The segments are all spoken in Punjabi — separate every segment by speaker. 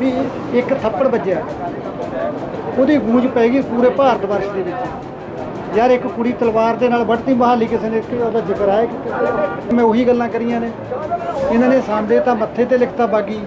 Speaker 1: ਵੀ ਇੱਕ ਥੱਪੜ ਵੱਜਿਆ। ਉਹਦੀ ਗੂੰਜ ਪੈ ਗਈ ਪੂਰੇ ਭਾਰਤ ਵਰਸ਼ ਦੇ ਵਿੱਚ। ਯਾਰ ਇੱਕ ਕੁੜੀ ਤਲਵਾਰ ਦੇ ਨਾਲ ਵੱਢਤੀ ਮਹਾਲੀ ਕਿਸੇ ਨੇ ਉਹਦਾ ਜ਼ਿਕਰ ਆਇਆ ਮੈਂ ਉਹੀ ਗੱਲਾਂ ਕਰੀਆਂ ਨੇ। ਇਹਨਾਂ ਨੇ ਸਾਂਦੇ ਤਾਂ ਮੱਥੇ ਤੇ ਲਿਖਤਾ ਬਾਗੀ।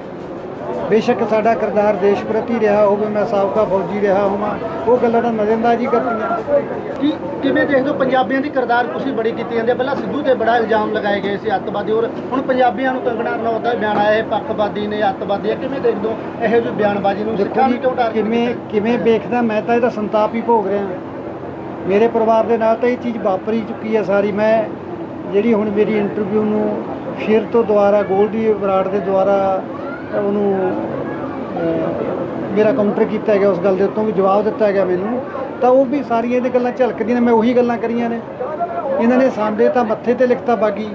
Speaker 1: ਬੇਸ਼ੱਕ ਸਾਡਾ ਕਿਰਦਾਰ ਦੇਸ਼ ਪ੍ਰਤੀ ਰਿਹਾ ਹੋਵੇ ਮੈਂ ਸਾਬਕਾ ਫੌਜੀ ਰਿਹਾ ਹੋਵਾਂ ਉਹ ਗੱਲਾਂ ਤਾਂ ਨਜ਼ਰਅੰਦਾਜ਼ੀ ਕਰਤੀਆਂ
Speaker 2: ਕੀ ਕਿਵੇਂ ਦੇਖਦੇ ਹੋ ਪੰਜਾਬੀਆਂ ਦੀ ਕਿਰਦਾਰ ਕੁਸ਼ੀ ਬੜੀ ਕੀਤੀ ਜਾਂਦੀ ਹੈ? ਪਹਿਲਾਂ ਸਿੱਧੂ ਤੇ ਬੜਾ ਇਲਜ਼ਾਮ ਲਗਾਏ ਗਏ ਸੀ ਅੱਤਵਾਦੀ ਔਰ ਹੁਣ ਪੰਜਾਬੀਆਂ ਨੂੰ ਕੰਗਣਾ ਰਣੌਤ ਦਾ ਬਿਆਨ ਆਇਆ ਇਹ ਪੱਖਵਾਦੀ ਨੇ ਅੱਤਵਾਦੀ ਹੈ ਕਿਵੇਂ ਦੇਖਦੇ ਹੋ ਇਹੋ ਜਿਹੀ ਬਿਆਨਬਾਜ਼ੀ ਨੂੰ? ਸਿੱਖਾਂ ਨੂੰ ਕਿਉਂ ਟਾਰਗੇਟ
Speaker 1: ਕਿਵੇਂ ਕਿਵੇਂ ਵੇਖਦਾ ਮੈਂ ਤਾਂ ਇਹਦਾ ਸੰਤਾਪ ਹੀ ਭੋਗ ਰਿਹਾ। ਮੇਰੇ ਪਰਿਵਾਰ ਦੇ ਨਾਲ ਤਾਂ ਇਹ ਚੀਜ਼ ਵਾਪਰੀ ਚੁੱਕੀ ਹੈ ਸਾਰੀ। ਮੈਂ ਜਿਹੜੀ ਹੁਣ ਮੇਰੀ ਇੰਟਰਵਿਊ ਨੂੰ ਫਿਰ ਤੋਂ ਦੁਬਾਰਾ ਗੋਲਡੀ ਬਰਾੜ ਦੇ ਦੁਆਰਾ ਉਹਨੂੰ ਮੇਰਾ ਕਾਊਂਟਰ ਕੀਤਾ ਗਿਆ ਉਸ ਗੱਲ ਦੇ ਉੱਤੋਂ ਵੀ ਜਵਾਬ ਦਿੱਤਾ ਗਿਆ ਮੈਨੂੰ। ਤਾਂ ਉਹ ਵੀ ਸਾਰੀਆਂ ਇਹਦੇ ਗੱਲਾਂ ਝਲਕਦੀਆਂ ਨੇ, ਮੈਂ ਉਹੀ ਗੱਲਾਂ ਕਰੀਆਂ ਨੇ। ਇਹਨਾਂ ਨੇ ਸਾਂਦੇ ਤਾਂ ਮੱਥੇ ਤੇ ਲਿਖਤਾ ਬਾਗੀ।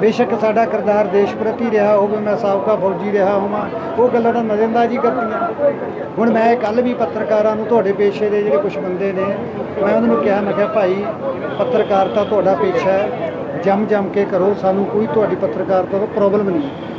Speaker 1: ਬੇਸ਼ੱਕ ਸਾਡਾ ਕਿਰਦਾਰ ਦੇਸ਼ ਪ੍ਰਤੀ ਰਿਹਾ ਹੋਵੇ, ਮੈਂ ਸਾਬਕਾ ਫੌਜੀ ਰਿਹਾ ਹੋਵਾਂ, ਉਹ ਗੱਲਾਂ ਤਾਂ ਨਜ਼ਰਅੰਦਾਜ਼ੀ ਕਰਤੀਆਂ ਹੁਣ ਮੈਂ ਕੱਲ ਵੀ ਪੱਤਰਕਾਰਾਂ ਨੂੰ ਤੁਹਾਡੇ ਪੇਸ਼ੇ ਦੇ ਜਿਹੜੇ ਕੁਝ ਬੰਦੇ ਨੇ, ਮੈਂ ਉਹਨਾਂ ਨੂੰ ਕਿਹਾ, ਮੈਂ ਕਿਹਾ, ਭਾਈ ਪੱਤਰਕਾਰਤਾ ਤੁਹਾਡਾ ਪੇਸ਼ਾ ਹੈ। ਜੰਮ ਜੰਮ ਕੇ ਕਰੋ, ਸਾਨੂੰ ਕੋਈ ਤੁਹਾਡੀ ਪੱਤਰਕਾਰਤਾ ਤੋਂ ਪ੍ਰੋਬਲਮ ਨਹੀਂ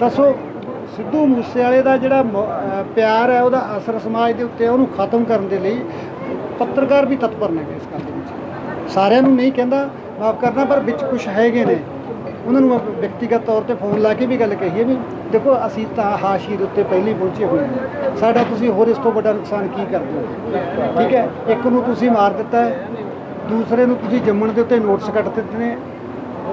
Speaker 1: ਦੱਸੋ, ਸਿੱਧੂ ਮੂਸੇਵਾਲੇ ਦਾ ਜਿਹੜਾ ਮ- ਪਿਆਰ ਹੈ, ਉਹਦਾ ਅਸਰ ਸਮਾਜ ਦੇ ਉੱਤੇ ਉਹਨੂੰ ਖਤਮ ਕਰਨ ਦੇ ਲਈ ਪੱਤਰਕਾਰ ਵੀ ਤਤਪਰ ਨੇ ਇਸ ਗੱਲ ਦੇ ਵਿੱਚ। ਸਾਰਿਆਂ ਨੂੰ ਨਹੀਂ ਕਹਿੰਦਾ, ਮਾਫ ਕਰਨਾ, ਪਰ ਵਿੱਚ ਕੁਝ ਹੈਗੇ ਨੇ। ਉਹਨਾਂ ਨੂੰ ਵਿਅਕਤੀਗਤ ਤੌਰ ਤੇ ਫੋਨ ਲਾ ਕੇ ਵੀ ਗੱਲ ਕਹੀ ਹੈ ਵੀ, ਦੇਖੋ, ਅਸੀਂ ਤਾਂ ਹਾਸ਼ੀ ਦੇ ਉੱਤੇ ਪਹਿਲਾਂ ਪਹੁੰਚੇ ਹੋਏ ਹਾਂ। ਸਾਡਾ ਤੁਸੀਂ ਹੋਰ ਇਸ ਤੋਂ ਵੱਡਾ ਨੁਕਸਾਨ ਕੀ ਕਰਦੇ ਹੋ? ਠੀਕ ਹੈ, ਇੱਕ ਨੂੰ ਤੁਸੀਂ ਮਾਰ ਦਿੱਤਾ ਹੈ, ਦੂਸਰੇ ਨੂੰ ਤੁਸੀਂ ਜੰਮਣ ਦੇ ਉੱਤੇ ਨੋਟਸ ਕੱਟ ਦਿੱਤੇ ਨੇ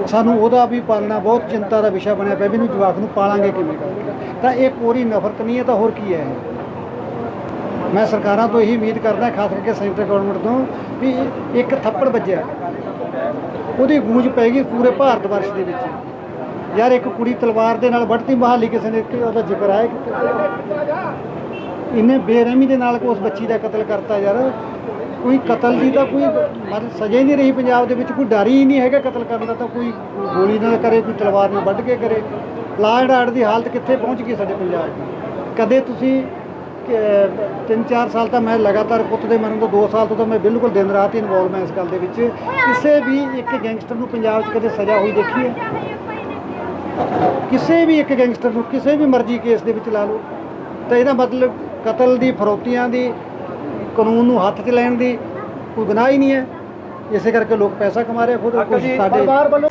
Speaker 1: ਸਾਨੂੰ ਉਹਦਾ ਵੀ ਪਾਲਣਾ, ਬਹੁਤ ਚਿੰਤਾ ਦਾ ਵਿਸ਼ਾ ਬਣਿਆ ਪਿਆ ਵੀ ਇਹਨੂੰ ਜਵਾਕ ਨੂੰ ਪਾਲਾਂਗੇ ਕਿਵੇਂ ਕਰਕੇ ਤਾਂ ਇਹ ਕੋਰੀ ਨਫ਼ਰਤ ਨਹੀਂ ਹੈ, ਤਾਂ ਹੋਰ ਕੀ ਹੈ ਇਹ? ਮੈਂ ਸਰਕਾਰਾਂ ਤੋਂ ਇਹੀ ਉਮੀਦ ਕਰਦਾ, ਖਾਸ ਕਰਕੇ ਸੈਂਟਰ ਗਵਰਨਮੈਂਟ ਤੋਂ, ਵੀ ਇੱਕ ਥੱਪੜ ਵੱਜਿਆ। ਉਹਦੀ ਗੂੰਜ ਪੈ ਗਈ ਪੂਰੇ ਭਾਰਤ ਵਰਸ਼ ਦੇ ਵਿੱਚ। ਯਾਰ ਇੱਕ ਕੁੜੀ ਤਲਵਾਰ ਦੇ ਨਾਲ ਵੱਢਤੀ ਮਹਾਲੀ ਕਿਸੇ ਨੇ ਉਹਦਾ ਜ਼ਿਕਰ ਹੈ ਕਿ ਇਹਨੇ ਬੇਰਹਿਮੀ ਦੇ ਨਾਲ ਉਸ ਬੱਚੀ ਦਾ ਕਤਲ ਕਰਤਾ ਯਾਰ। ਕੋਈ ਕਤਲ ਦੀ ਤਾਂ ਕੋਈ ਮਤਲਬ ਸਜ਼ਾ ਹੀ ਨਹੀਂ ਰਹੀ ਪੰਜਾਬ ਦੇ ਵਿੱਚ, ਕੋਈ ਡਰ ਹੀ ਨਹੀਂ ਹੈਗਾ ਕਤਲ ਕਰਨ ਦਾ ਤਾਂ ਕੋਈ ਗੋਲੀ ਨਾਲ ਕਰੇ, ਕੋਈ ਤਲਵਾਰ ਨਾਲ ਵੱਢ ਕੇ ਕਰੇ। ਲਾਅ ਐਂਡ ਦੀ ਹਾਲਤ ਕਿੱਥੇ ਪਹੁੰਚ ਗਈ ਸਾਡੇ ਪੰਜਾਬ ਦੀ? ਕਦੇ ਤੁਸੀਂ ਤਿੰਨ ਚਾਰ ਸਾਲ ਤਾਂ ਮੈਂ ਲਗਾਤਾਰ ਪੁੱਤ ਦੇ ਮਰਨ ਤੋਂ 2 ਸਾਲ ਤੋਂ ਤਾਂ ਮੈਂ ਬਿਲਕੁਲ ਦਿਨ ਰਾਤ ਹੀ ਇਨਵੋਲਵ ਮੈਂ ਇਸ ਗੱਲ ਦੇ ਵਿੱਚ। ਕਿਸੇ ਵੀ ਇੱਕ ਗੈਂਗਸਟਰ ਨੂੰ ਪੰਜਾਬ 'ਚ ਕਦੇ ਸਜ਼ਾ ਹੋਈ ਦੇਖੀ ਹੈ? ਕਿਸੇ ਵੀ ਇੱਕ ਗੈਂਗਸਟਰ ਨੂੰ, ਕਿਸੇ ਵੀ ਮਰਜ਼ੀ ਕੇਸ ਦੇ ਵਿੱਚ ਲਾ ਲਓ। ਤਾਂ ਇਹਦਾ ਮਤਲਬ ਕਤਲ ਦੀ, ਫਰੋਤੀਆਂ ਦੀ ਕਾਨੂੰਨ ਨੂੰ ਹੱਥ 'ਚ ਲੈਣ ਦੀ ਕੋਈ ਗੁਨਾਹ ਹੀ ਨਹੀਂ ਹੈ। ਇਸੇ ਕਰਕੇ ਲੋਕ ਪੈਸਾ ਕਮਾ ਰਹੇ ਖੁਦ। ਕੁਛ ਸਾਡੇ
Speaker 2: ਪਰਿਵਾਰ ਵੱਲੋਂ